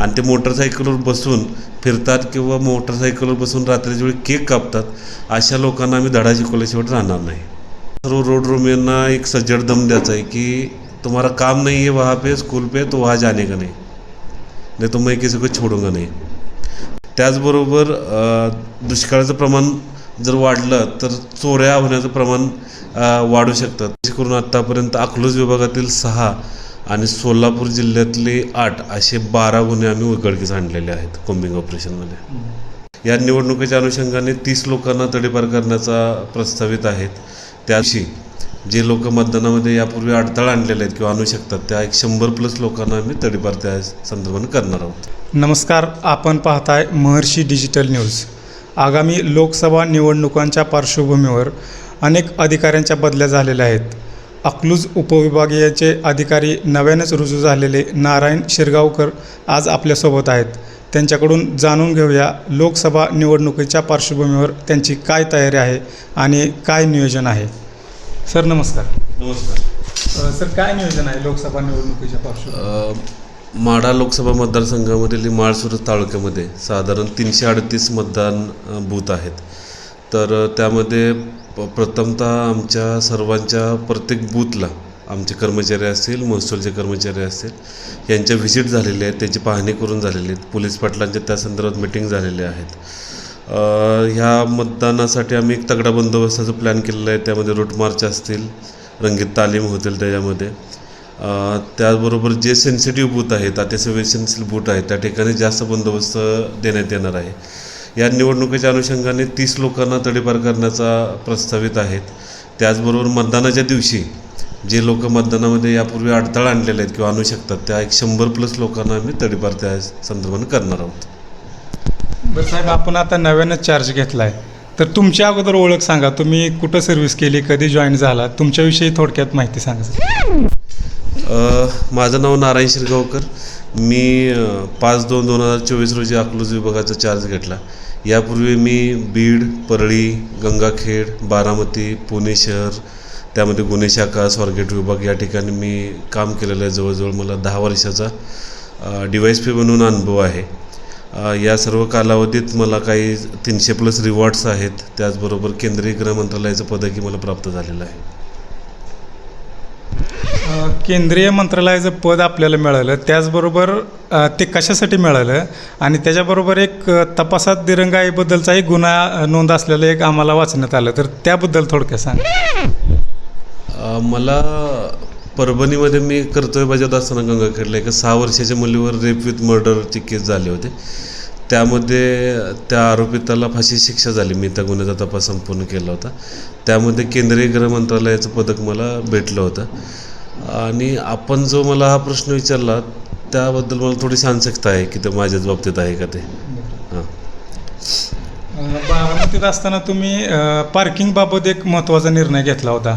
आणि ते मोटरसायकलवर बसून फिरतात किंवा मोटरसायकलवर बसून रात्रीच्या वेळी केक कापतात अशा लोकांना आम्ही धडा शिकवल्याशिवाय राहणार नाही. सर्व रोड रोमियांना एक सज्जड दम द्यायचा आहे की तुम्हाला काम नाही है वहाँ पे स्कूल पे तो वहाँ जाने का नाही? नाही तो मैं किसी को छोडूंगा नाही? त्याचबरोबर दुष्काळाचं प्रमाण जर वाढलं तर चोऱ्या होण्याचं प्रमाण वाढू शकतात करून आत्तापर्यंत अकलूज विभागातील सहा आणि सोलापूर जिल्ह्यातले आठ असे बारा गुन्हे आम्ही उघडकीस आणलेले आहेत कोम्बिंग ऑपरेशनमध्ये. या निवडणुकीच्या अनुषंगाने तीस लोकांना तडीपार करण्याचा प्रस्तावित आहेत. त्याशी जे लोक मतदानामध्ये यापूर्वी अडथळा आणलेले आहेत किंवा आणू शकतात त्या एक शंभर प्लस लोकांना आम्ही तडीपार त्या संदर्भाने करणार आहोत. नमस्कार आपण पाहताय महर्षी डिजिटल न्यूज. आगामी लोकसभा निवडणुकांच्या पार्श्वभूमीवर अनेक अधिकाऱ्यांच्या बदल्या झालेल्या आहेत. अकलूज उपविभागीयचे अधिकारी नव्यानेच रुजू झालेले नारायण शिरगावकर आज आपल्यासोबत आहेत. त्यांच्याकडून जाणून घेऊया लोकसभा निवडणुकीच्या पार्श्वभूमीवर त्यांची काय तयारी आहे आणि काय नियोजन आहे. सर नमस्कार. नमस्कार. सर काय नियोजन आहे लोकसभा निवडणुकीच्या पार्श्वभूमीवर? माढा लोकसभा मतदारसंघामधील माळसुरत तालुक्यामध्ये साधारण तीनशे अडतीस मतदान बूथ आहेत. तर त्यामध्ये प- प्रथमतः आमच्या सर्वांच्या प्रत्येक बूथला आमचे कर्मचारी असतील महसूलचे कर्मचारी असतील यांच्या व्हिजिट झालेल्या आहेत त्यांची पाहणी करून झालेली आहेत पोलीस पाटलांच्या त्या संदर्भात मिटिंग झालेल्या आहेत. ह्या मतदानासाठी आम्ही एक तगडा बंदोबस्ताचा प्लॅन केलेला आहे त्यामध्ये रूट मार्च असतील रंगीत तालीम होतील त्याच्यामध्ये. त्याचबरोबर जे सेन्सिटिव्ह बूथ आहेत अतिसंवेदनशील बूथ आहेत त्या ठिकाणी जास्त बंदोबस्त देण्यात येणार आहे. या निवडणुकीच्या अनुषंगाने तीस लोकांना तडीपार करण्याचा प्रस्तावित आहेत. त्याचबरोबर मतदानाच्या दिवशी जे लोक मतदानामध्ये यापूर्वी अडथळा आणलेले आहेत किंवा आणू शकतात त्या एक शंभर प्लस लोकांना आम्ही तडीपार त्या संदर्भाने करणार आहोत. बरं साहेब आपण आता नव्यानं चार्ज घेतला आहे तर तुमच्या अगोदर ओळख सांगा. तुम्ही कुठं सर्व्हिस केली कधी जॉईन झाला? तुमच्याविषयी थोडक्यात माहिती सांगा माझं नाव नारायण शिरगावकर. मी पाच दोन दोन हजार चोवीस रोजी अकलूज विभागाचा चार्ज घेतला. यापूर्वी मी बीड परळी गंगाखेड बारामती पुणे शहर त्यामध्ये गुन्हे शाखा स्वारगेट विभाग या ठिकाणी मी काम केलेलं आहे. जवळजवळ मला दहा वर्षाचा डिवाईस पी बनवून अनुभव आहे. या सर्व कालावधीत मला काही तीनशे प्लस रिवॉर्ड्स आहेत. त्याचबरोबर केंद्रीय गृह मंत्रालयाचं पदकही मला प्राप्त झालेलं आहे. केंद्रीय मंत्रालयाचं पद आपल्याला मिळालं त्याचबरोबर ते कशासाठी मिळालं आणि त्याच्याबरोबर एक तपासात दिरंगाईबद्दलचाही गुन्हा नोंद असलेलं एक आम्हाला वाचण्यात आलं. तर त्याबद्दल थोडक्यात सांग. मला परभणीमध्ये मी कर्तव्य बजावत असताना गंगाखेडला एका सहा वर्षाच्या मुलीवर रेप विथ मर्डरची केस झाले होते. त्यामध्ये त्या आरोपिताला फाशी शिक्षा झाली. मी त्या गुन्ह्याचा तपास संपूर्ण केला होता. त्यामध्ये केंद्रीय गृह मंत्रालयाचं पदक मला भेटलं होतं. आणि आपण जो मला हा प्रश्न विचारला त्याबद्दल मला थोडी सांसकता आहे की ते माझ्याच बाबतीत आहे का ते. हां. बारामतीत असताना तुम्ही पार्किंगबाबत एक महत्त्वाचा निर्णय घेतला होता.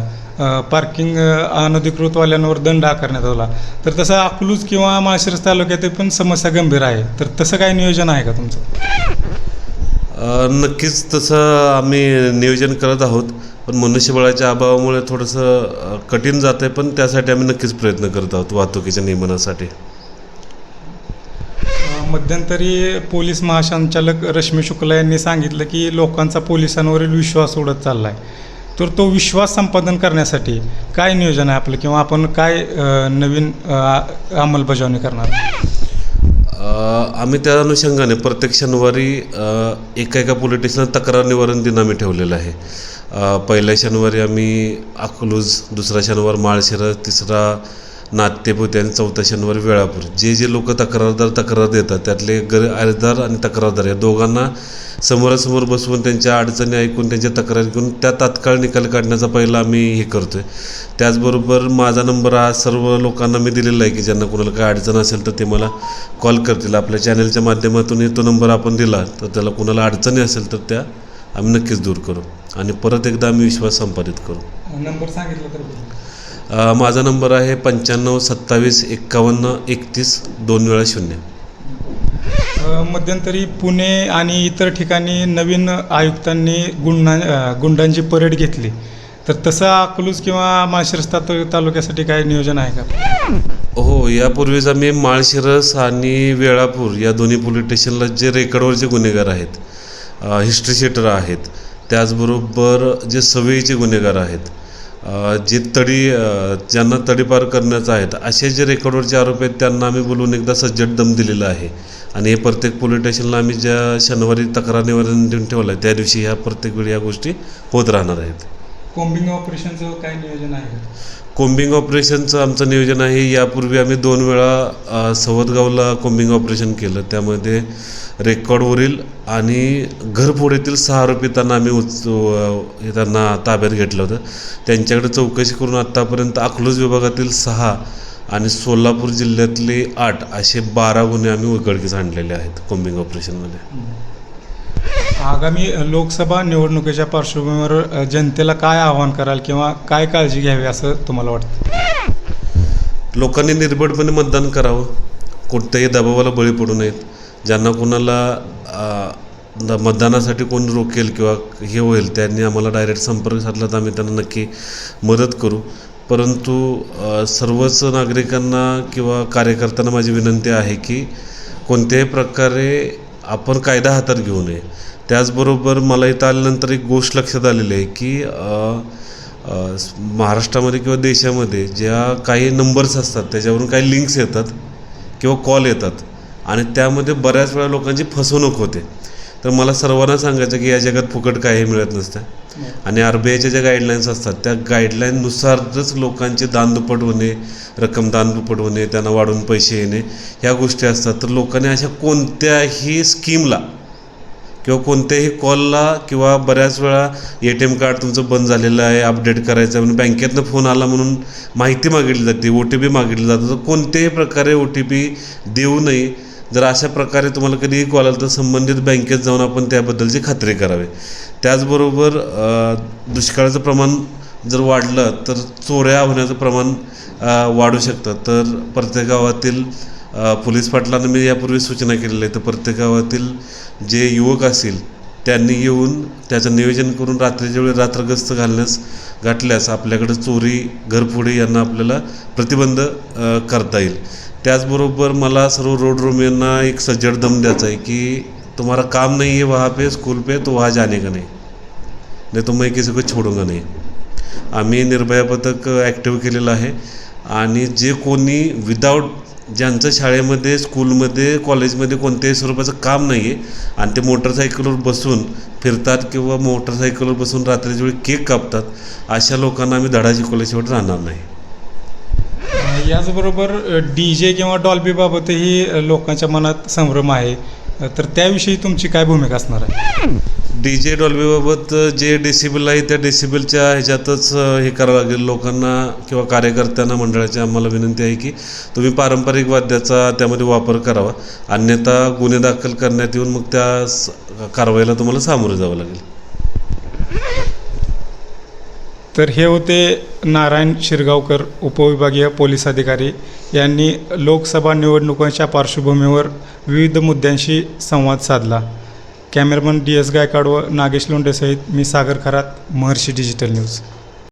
पार्किंग अनधिकृतवाल्यांवर दंड आकारण्यात आला. तर तसं अकलूज किंवा माळशिरस तालुक्यात पण समस्या गंभीर आहे. तर तसं काय नियोजन आहे का तुमचं? नक्कीच तसं आम्ही नियोजन करत आहोत. पण मनुष्यबळाच्या अभावामुळे थोडंसं कठीण जातं आहे पण त्यासाठी आम्ही नक्कीच प्रयत्न करत आहोत वाहतुकीच्या नियमनासाठी. मध्यंतरी पोलीस महासंचालक रश्मी शुक्ला यांनी सांगितलं की लोकांचा पोलिसांवरील विश्वास उडत चालला आहे तर तो विश्वास संपादन करण्यासाठी काय नियोजन आहे आपलं? किंवा आपण काय नवीन अंमलबजावणी करणार? आम्ही त्या अनुषंगाने प्रत्येक शनिवारी एका एका पोलीस स्टेशनला तक्रार निवारण दिन आम्ही ठेवलेलं आहे. पहिल्या शनिवारी आम्ही अकलूज दुसरा शनिवार माळशिरस तिसरा नाट्यपुते आणि चौथा शनिवारी वेळापूर. जे जे लोक तक्रारदार तक्रार देतात त्यातले गर अर्जदार आणि तक्रारदार या दोघांना समोरासमोर बसवून त्यांच्या अडचणी ऐकून त्यांच्या तक्रारी घेऊन त्या तात्काळ निकाल काढण्याचा पहिला आम्ही हे करतो आहे त्याचबरोबर माझा नंबर हा सर्व लोकांना मी दिलेला आहे की ज्यांना कोणाला काय अडचण असेल तर ते मला कॉल करतील. आपल्या चॅनलच्या माध्यमातून तो नंबर आपण दिला तर त्याला कोणाला अडचणी असेल तर त्या आम्ही नक्कीच दूर करू. आणि परत एकदा आम्ही विश्वास संपादित करू. नंबर सांगितलं तर माझा नंबर आहे पंच्याण्णव सत्तावीस एक्कावन्न एकतीस दोन वेळा शून्य. मध्यंतरी पुणे आणि इतर ठिकाणी नवीन आयुक्तांनी गुंडा गुंडांची परेड घेतली. तर तसं अकलूज किंवा माळशिरस तालुक्यासाठी काय नियोजन आहे का? हो यापूर्वीच आम्ही माळशिरस आणि वेळापूर या दोन्ही पोलीस स्टेशनला जे रेकॉर्डवरचे गुन्हेगार आहेत हिस्ट्री सेटर आहेत त्याचबरोबर जे सवयीचे गुन्हेगार आहेत जे तडी ज्यांना तडीपार करण्याचं आहेत असे जे रेकॉर्डवरचे आरोप आहेत त्यांना आम्ही बोलून एकदा सज्जड दम दिलेला आहे. आणि हे प्रत्येक पोलीस स्टेशनला आम्ही ज्या शनिवारी तक्रार निवेदन देऊन ठेवलं आहे त्या दिवशी ह्या प्रत्येक वेळी या गोष्टी होत राहणार आहेत. कोम्बिंग ऑपरेशनचं काय नियोजन आहे? कोम्बिंग ऑपरेशनचं आमचं नियोजन आहे यापूर्वी आम्ही दोन वेळा सवदगावला कोम्बिंग ऑपरेशन केलं. त्यामध्ये रेकॉर्डवरील आणि घरफोडीतील सहा आरोपितांना आम्ही उच हे त्यांना ताब्यात घेतलं होतं. त्यांच्याकडे चौकशी करून आत्तापर्यंत अकलूज विभागातील सहा आणि सोलापूर जिल्ह्यातले आठ असे बारा गुन्हे आम्ही उघडकीस आणलेले आहेत कोम्बिंग ऑपरेशनमध्ये. आगामी लोकसभा निवडणुकीच्या पार्श्वभूमीवर जनतेला काय आवाहन कराल किंवा काय काळजी घ्यावी असं तुम्हाला वाटतं? लोकांनी निर्भीडपणे मतदान करावं. कोणत्याही दबावाला बळी पडू नयेत. ज्यांना कोणाला मतदानासाठी कोण रोकेल किंवा हे होईल त्यांनी आम्हाला डायरेक्ट संपर्क साधला तर आम्ही त्यांना नक्की मदत करू. परंतु सर्वच नागरिकांना किंवा कार्यकर्त्यांना माझी विनंती आहे की कोणत्याही प्रकारे आपण कायदा हातात घेऊ नये. त्याचबरोबर मला इथं आल्यानंतर एक गोष्ट लक्षात आलेली आहे की महाराष्ट्रामध्ये किंवा देशामध्ये ज्या काही नंबर्स असतात त्याच्यावरून काही लिंक्स येतात किंवा कॉल येतात आणि त्यामध्ये बऱ्याच वेळा लोकांची फसवणूक होते. तर मला सर्वांना सांगायचं की या जगात फुकट काही मिळत नसतं. आणि आर बी आयच्या ज्या गाईडलाईन्स असतात त्या गाईडलाईननुसारच लोकांचे दान दुप्पट होणे रक्कम दान दुप्पट होणे त्यांना वाढून पैसे येणे ह्या गोष्टी असतात. तर लोकांनी अशा कोणत्याही स्कीमला किंवा कोणत्याही कॉलला किंवा बऱ्याच वेळा ए टी एम कार्ड तुमचं बंद झालेलं आहे अपडेट करायचं आहे म्हणून बँकेतनं फोन आला म्हणून माहिती मागितली जाते ओ टी पी मागितली जातं. तर कोणत्याही प्रकारे ओ टी पी देऊ नये. जर अशा प्रकारे तुम्हाला कधीही कॉल आला तर संबंधित बँकेत जाऊन आपण त्याबद्दलची खात्री करावी. त्याचबरोबर दुष्काळाचं प्रमाण जर वाढलं तर चोऱ्या होण्याचं प्रमाण वाढू शकतं. तर प्रत्येक गावातील पोलीस पाटलांना मी यापूर्वी सूचना केलेली आहे. तर प्रत्येक गावातील जे युवक असतील त्यांनी येऊन त्याचं नियोजन करून रात्रीच्या वेळी रात्रगस्त घालण्यास गाठल्यास आपल्याकडे चोरी घरफोडी यांना आपल्याला प्रतिबंध करता येईल. त्याचबरोबर मला सर्व रोड रोमियांना एक सज्जड दम द्यायचा आहे की तुम्हारा काम नहीं है वहाँ पे स्कूल पे तो वहाँ जाने का नहीं? नाही तो मैं किसी को छोडूंगा नाही? आम्ही निर्भया पथक ॲक्टिव्ह केलेलं आहे. आणि जे कोणी विदाऊट ज्यांचं शाळेमध्ये स्कूलमध्ये कॉलेजमध्ये कोणत्याही स्वरूपाचं काम नाही आहे आणि ते मोटरसायकलवर बसून फिरतात किंवा मोटरसायकलवर बसून रात्रीच्या वेळी केक कापतात अशा लोकांना आम्ही धडा शिकवल्याशिवाय राहणार नाही. अ, याचबरोबर डी जे किंवा डॉल्बीबाबतही लोकांच्या मनात संभ्रम आहे. तर त्याविषयी तुमची काय भूमिका असणार आहे? डी जे डॉल्बीबाबत जे डेसिबल आहे त्या डेसिबलच्या ह्याच्यातच हे करावं लागेल. लोकांना किंवा कार्यकर्त्यांना मंडळाची आम्हाला विनंती आहे की तुम्ही पारंपरिक वाद्याचा त्यामध्ये वापर करावा. अन्यथा गुन्हे दाखल करण्यात येऊन मग त्या कारवाईला तुम्हाला सामोरं जावं लागेल. तर हे होते नारायण शिरगावकर उपविभागीय पोलीस अधिकारी यांनी लोकसभा निवडणुकांच्या पार्श्वभूमीवर विविध मुद्द्यांशी संवाद साधला. कॅमेरामन डी एस गायकाड व नागेश लोंडेसहित मी सागर खरात महर्षी डिजिटल न्यूज.